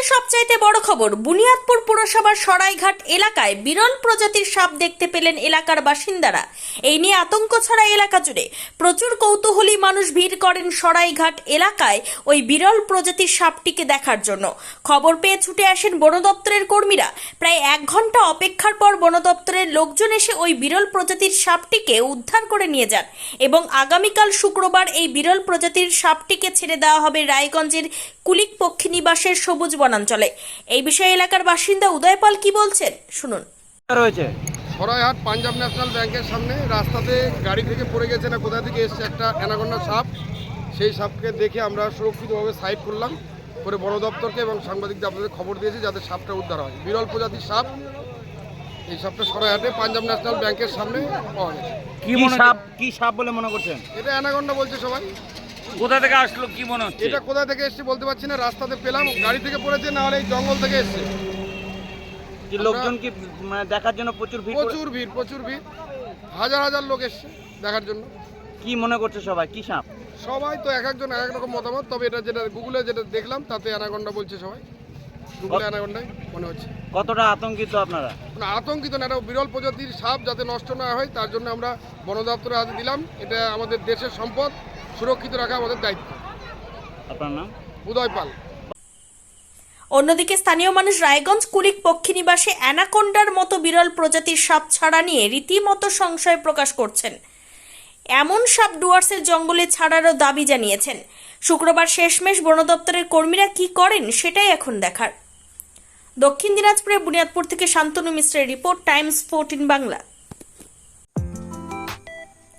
মুহূর্তে সবচাইতে বড় খবর, বুনিয়াদপুর পুরসভার সরাইঘাট এলাকায় বিরল প্রজাতির সাপ দেখতে পেলেন এলাকার বাসিন্দারা। এই নিয়ে আতঙ্ক ছড়া এলাকা জুড়ে। প্রচুর কৌতূহলী মানুষ ভিড় করেন সরাইঘাট এলাকায় ওই বিরল প্রজাতির সাপটিকে দেখার জন্য। খবর পেয়ে ছুটে আসেন বন দপ্তরের কর্মীরা। প্রায় এক ঘণ্টা অপেক্ষার পর বন দপ্তরের লোকজন এসে ওই বিরল প্রজাতির সাপটিকে উদ্ধার করে নিয়ে যান এবং আগামীকাল শুক্রবার এই বিরল প্রজাতির সাপটিকে ছেড়ে দেওয়া হবে রায়গঞ্জের কুলিক পক্ষী নিবাসের সবুজ বনাঞ্চলে। এই বিষয়ে এলাকার বাসিন্দা উদয় পাল কি বলছেন? শুনুন। রয়েছে? সরাইহাট পাঞ্জাব ন্যাশনাল ব্যাংকের সামনে রাস্তাতে গাড়ি থেকে পড়ে গেছে না কোথা থেকে এসছে একটা অ্যানাকন্ডা সাপ? সেই সাপকে দেখে আমরা সুরক্ষিতভাবে সাইড করলাম করে বন দপ্তরকে এবং সাংবাদিকদের আপনাদের খবর দিয়েছি যাতে সাপটা উদ্ধার হয়। বিরল প্রজাতির সাপ এই সাপটা সরাইহাটে পাঞ্জাব ন্যাশনাল ব্যাংকের সামনে পাওয়া গেছে। কি সাপ? কি সাপ বলে মনে করছেন? এটা অ্যানাকন্ডা বলছে সবাই। কোথা থেকে আসলো কি মনে হচ্ছে? এটা কোথা থেকে এসছে বলতে পারছি না রাস্তাতে পেলাম গাড়ি থেকে পড়েছে না হলে এই জঙ্গল থেকে এসছে। যে লোকজন কি মানে দেখার জন্য প্রচুর ভিড় প্রচুর ভিড় প্রচুর ভিড়। হাজার হাজার লোক এসছে দেখার জন্য। কি মনে করছে সবাই? কি সাপ? সবাই তো এক একজন এক এক রকম মতামত তবে এটা যেটা গুগলে যেটা দেখলাম তাতে অ্যানাকন্ডা বলছে সবাই। গুগলে অ্যানাকন্ডাই মনে হচ্ছে। কতটা আতঙ্কিত আপনারা? মানে আতঙ্কিত না এটা বিরল প্রজাতির সাপ যাতে নষ্ট না হয় তার জন্য আমরা বন দপ্তরের হাতে দিলাম। এটা আমাদের দেশের সম্পদ। সুরক্ষিত রাখা আমাদের দায়িত্ব। আপনার নাম? উদয় পাল। অন্যদিকে স্থানীয় মানুষ রায়গঞ্জ কুলিক পক্ষী নিবাসে অ্যানাকোন্ডার মতো বিরল প্রজাতির সাপ ছাড়া নিয়ে রীতিমতো সংশয় প্রকাশ করছেন। এমন সাপ ডুয়ার্সের জঙ্গলে ছাড়ারও দাবি জানিয়েছেন। শুক্রবার শেষমেশ বন দপ্তরের কর্মীরা কি করেন সেটাই এখন দেখার। দক্ষিণ দিনাজপুরের বুনিয়াদপুর থেকে শান্তনু মিশ্রের report Times fourteen Bangla.